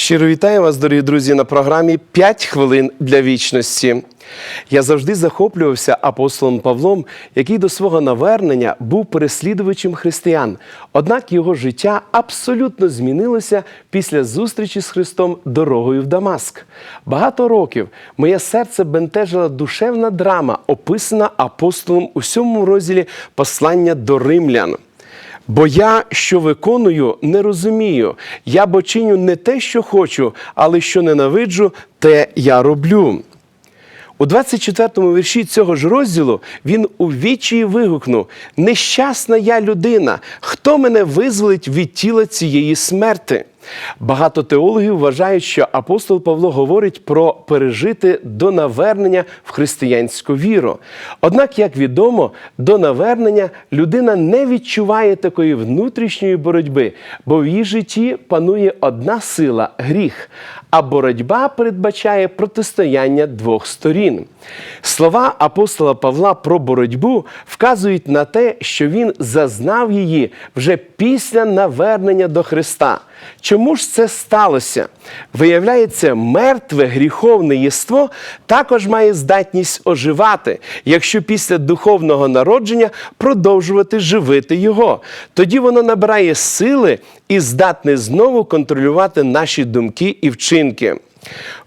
Щиро вітаю вас, дорогі друзі, на програмі «5 хвилин для вічності. Я завжди захоплювався апостолом Павлом, який до свого навернення був переслідувачем християн. Однак його життя абсолютно змінилося після зустрічі з Христом дорогою в Дамаск. Багато років моє серце бентежила душевна драма, описана апостолом у сьомому розділі послання до римлян. Бо я, що виконую, не розумію. Я бо чиню не те, що хочу, але що ненавиджу, те я роблю. У 24-му вірші цього ж розділу він у вічі вигукнув: Нещасна я людина, хто мене визволить від тіла цієї смерти? Багато теологів вважають, що апостол Павло говорить про пережити до навернення в християнську віру. Однак, як відомо, до навернення людина не відчуває такої внутрішньої боротьби, бо в її житті панує одна сила гріх, а боротьба передбачає протистояння двох сторін. Слова апостола Павла про боротьбу вказують на те, що він зазнав її вже після навернення до Христа. Чому ж це сталося? Виявляється, мертве гріховне єство також має здатність оживати, якщо після духовного народження продовжувати живити його. Тоді воно набирає сили і здатне знову контролювати наші думки і вчинки.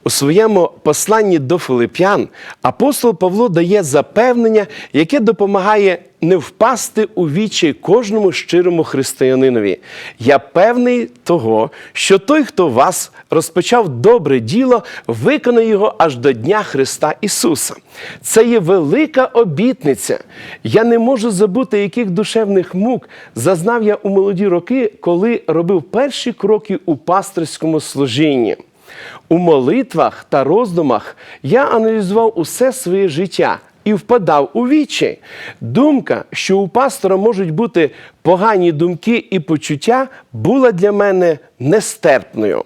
У своєму посланні до Филип'ян апостол Павло дає запевнення, яке допомагає не впасти у вічі кожному щирому християнинові. Я певний того, що той, хто вас розпочав добре діло, виконає його аж до Дня Христа Ісуса. Це є велика обітниця. Я не можу забути, яких душевних мук зазнав я у молоді роки, коли робив перші кроки у пасторському служінні. У молитвах та роздумах я аналізував усе своє життя і впадав у вічі. Думка, що у пастора можуть бути погані думки і почуття, була для мене нестерпною.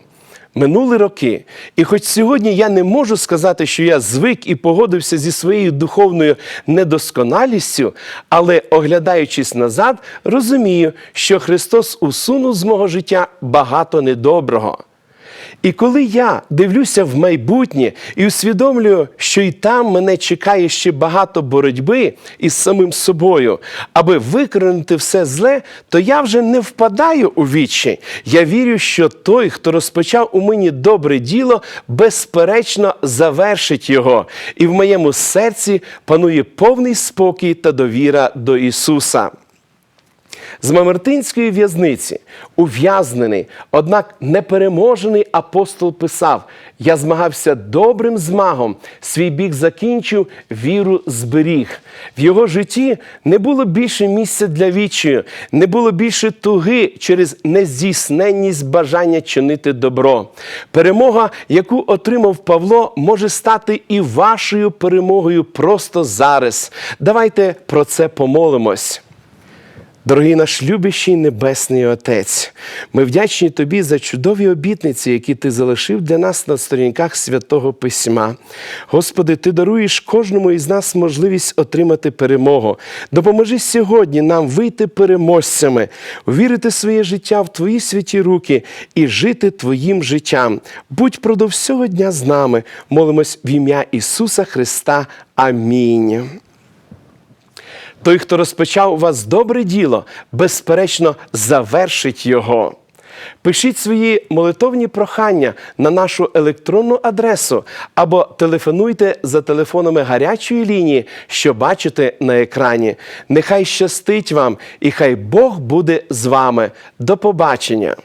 Минули роки, і хоч сьогодні я не можу сказати, що я звик і погодився зі своєю духовною недосконалістю, але оглядаючись назад, розумію, що Христос усунув з мого життя багато недоброго. І коли я дивлюся в майбутнє і усвідомлюю, що і там мене чекає ще багато боротьби із самим собою, аби викоренити все зле, то я вже не впадаю у вічі. Я вірю, що той, хто розпочав у мені добре діло, безперечно завершить його. І в моєму серці панує повний спокій та довіра до Ісуса. З Мамертинської в'язниці ув'язнений, однак непереможений апостол писав: Я змагався добрим змагом, свій бік закінчив, віру зберіг. В його житті не було більше місця для вічію, не було більше туги через нездійсненність бажання чинити добро. Перемога, яку отримав Павло, може стати і вашою перемогою просто зараз. Давайте про це помолимось. Дорогий наш любящий Небесний Отець, ми вдячні Тобі за чудові обітниці, які Ти залишив для нас на сторінках святого Письма. Господи, Ти даруєш кожному із нас можливість отримати перемогу. Допоможи сьогодні нам вийти переможцями, увірити своє життя в Твої святі руки і жити Твоїм життям. Будь продовж всього дня з нами. Молимось в ім'я Ісуса Христа. Амінь. Той, хто розпочав у вас добре діло, безперечно, завершить його. Пишіть свої молитовні прохання на нашу електронну адресу або телефонуйте за телефонами гарячої лінії, що бачите на екрані. Нехай щастить вам і хай Бог буде з вами. До побачення!